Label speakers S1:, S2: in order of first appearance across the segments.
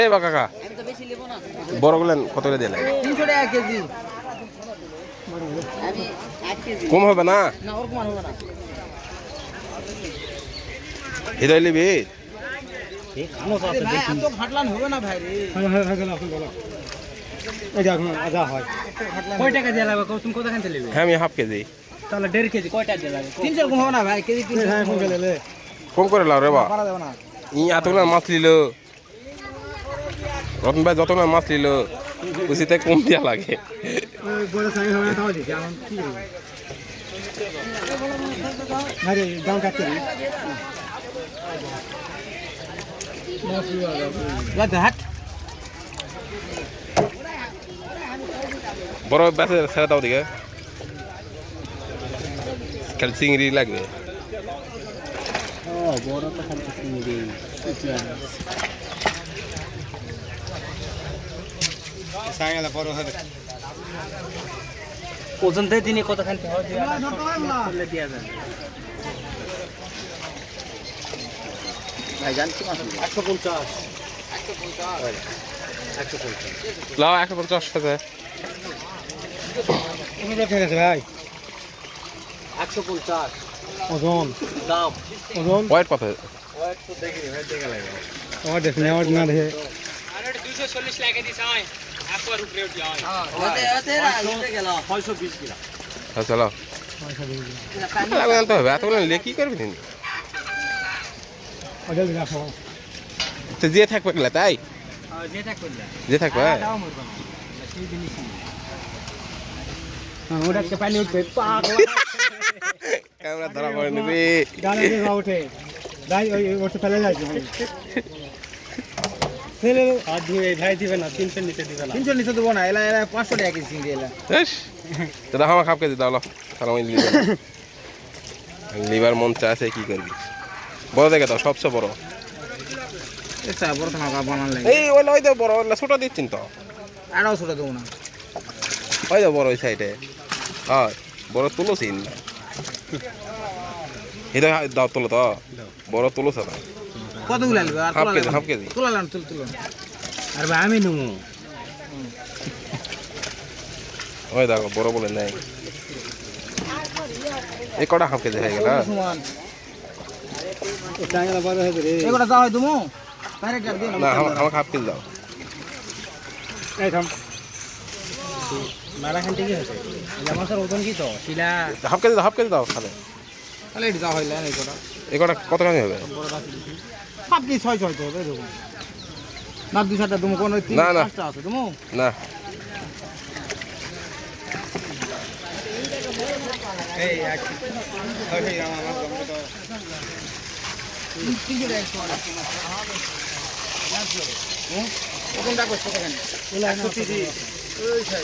S1: এ বা কাকা
S2: আমি তো বেশি নেব না।
S1: বড় গুলেন কত করে দিলে
S2: তিনশো টাকা কেজি।
S1: কম হবে না?
S2: না ওরকম না।
S1: হৃদয়
S3: নেবে?
S1: হ্যাঁ আমি হাফ কেজি।
S3: তাহলে দেড় কেজি কয় টাকা দিয়ে
S2: তিনশো এরকম হবে না ভাই কেজি তিনশো এরকম হবে।
S1: কম করে লাও রে বা
S2: পারা যাবে না।
S1: ই এতগুলো মাছ নিল। রতন ভাই যতগুলো মাছ নিল বুঝিতে কম দিয়া লাগে। বড় ব্যাসে ছেড়ে দাও দিকে খালি চিংড়ি লাগবে?
S3: ওজন দিয়ে দিনে কতখান হয়? দিয়ে যায় একশো পঞ্চাশ। ভাই। একশো পঞ্চাশ।
S4: ওজন।
S3: দাম।
S4: ওজন?
S1: ওয়েট কত?
S4: আমার দেখে আমার না দেখে।
S3: দুশো চল্লিশ লাগে দিছে একবার উপরে উঠে হয় ছয়শো বিশ কিলো।
S1: হ্যাঁ চলো। হবে এতগুলো নিলে কি করবি
S4: আসো।
S1: তো যে থাকবে গেলে তাই?
S3: যেটা
S1: যে থাকবে
S3: ওটা পানি উঠবে পাক
S1: ক্যামেরা ধরা পড়ে নিবি
S4: দিয়ে ওই ফেলে যাই ফেলে
S3: আর দিয়ে ভাই দিবে না তিনশো নিতে দিবে না।
S2: তিনশো নিচে দেবো না এলা এলা পাঁচশো টাকা চিংড়ি এলা।
S1: তো দেখো আমার খাপ কেজি দাও তাহলে আমি লিভার লিভার মন চাইছে কি করবি? বড় দেখে দাও সবচেয়ে বড়।
S2: বড় লাগে।
S1: এই ওই ওই তো বড় ওই ছোট দিচ্ছেন তো।
S2: আড়াও ছোট দেবো না।
S1: ওই তো বড় ওই সাইডে হয় বড় তুলোছি না এটা দাও তুলো তো। বড় তুলোছে না
S2: কতগুলো আনবে আর
S1: হাফ
S2: তোলা
S1: কেজি হাফ কেজি।
S2: তোলা লান তুল তুলো।
S3: আর ভাই আমি নেব।
S1: ওই দেখো বড় বলে নেই। এই কটা হাফ কেজি হয়ে গেল হ্যাঁ?
S2: এগুলো তুমি
S1: না আমাকে হাফ কেজি দাও।
S4: এই থাম।
S3: মেলাখান থেকে হয়েছে। মাছের ওজন কি তো? শিলা
S1: হাফ কেজি দাও হাফ কেজি দাও খাবে
S2: তাহলে এটি যাওয়া হইলে এই কটা।
S1: কত হবে?
S2: সব কি ছয় ছয় তো হবে দেখুন না দুই চারটা তুমি কোনো তিন। পাঁচটা আছে তুমি
S1: না।
S4: এই এক ওই আমার
S2: ওখানে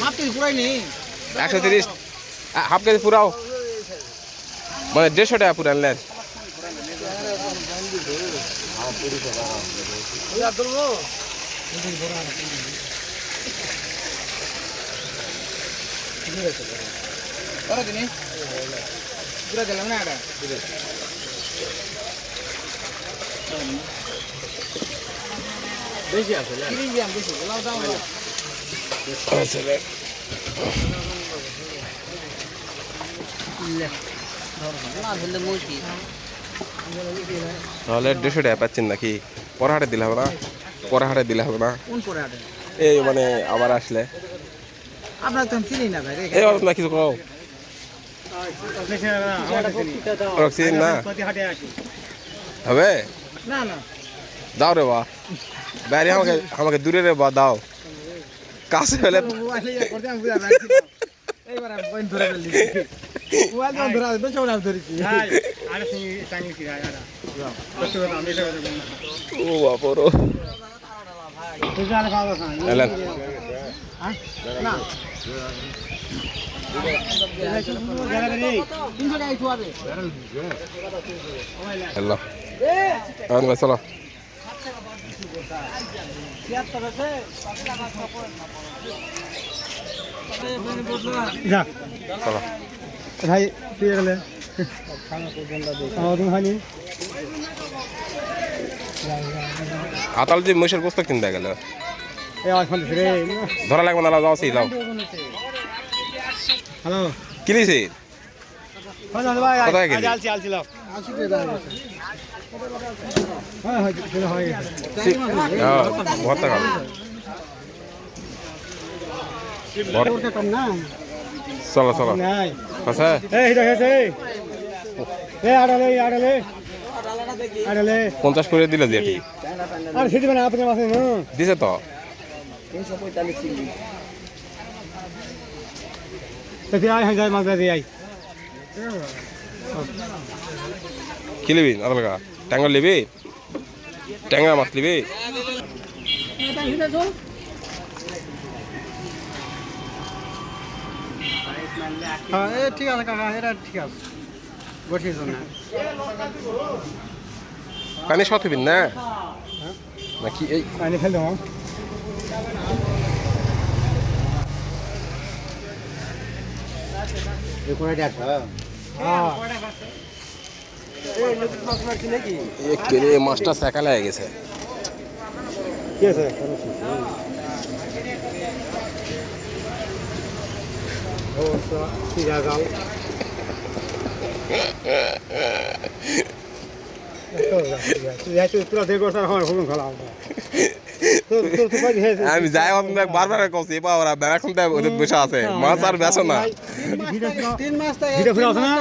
S2: হাফ কেজি পুরাই নেই।
S1: একশো তিরিশ। হাফ কেজি পুরাও? মানে দেড়শো টাকা পুরা আনলেন
S2: বড় দিনে পুরা দিলাম না
S3: বেশি আছে
S2: তিরিশ গ্রাম বেশি লাও দাও লাও। না ধরলে মুশকি
S1: তাহলে দেড়শো টাকা পাচ্ছেন নাকি? পরে হাটে দিলে হবে না? পরে হাটে দিলে হবে না? এই মানে আবার আসলে।
S2: আপনার তো চিনি না ভাই
S1: এই না কিছু কও? চিনি না?
S4: প্রতি হাটে আসি
S1: হবে?
S2: না না।
S1: দাও রে বা। বাইরে আমাকে আমাকে দূরে রে বা দাও। কাছে হলে
S2: ইয়ে। এইবার আমি ধরে ফেললি
S1: ও বাপরো হ্যালো চলো চলো
S4: ভাই গেলে হয়নি?
S1: আতাল যে মহিষের গোস্ত কিনতে গেল। ধরা লাগবে না যাও সেই লাও
S4: হ্যালো।
S1: কোথায় গেলি?
S4: হ্যাঁ হয় হয়ে
S1: ভর্তা চলো চলো।
S4: নাই
S1: আচ্ছা
S4: এই এটা হয়েছে এই আড়ালে আড়ালে আড়ালে
S1: পঞ্চাশ করে দিলে
S4: মানে না
S1: দিছে তো
S4: হয়ে
S1: কি লিবি আদালকা ট্যাঙ্গল লিবি ট্যাংরা মাছ লিবি
S4: হ্যাঁ এ ঠিক আছে কাকা এটা ঠিক আছে। বসিয়ে না।
S1: পানি সত হবিন না? নাকি এই
S4: পানি ফেল
S1: এ কেরে মাছটা সেকা লেগে গেছে। আমি যাই আপনাকে বারবার কছি এবার ওরা এখন বসে আছে। মাছ আর বেছো
S4: তিন মাস না?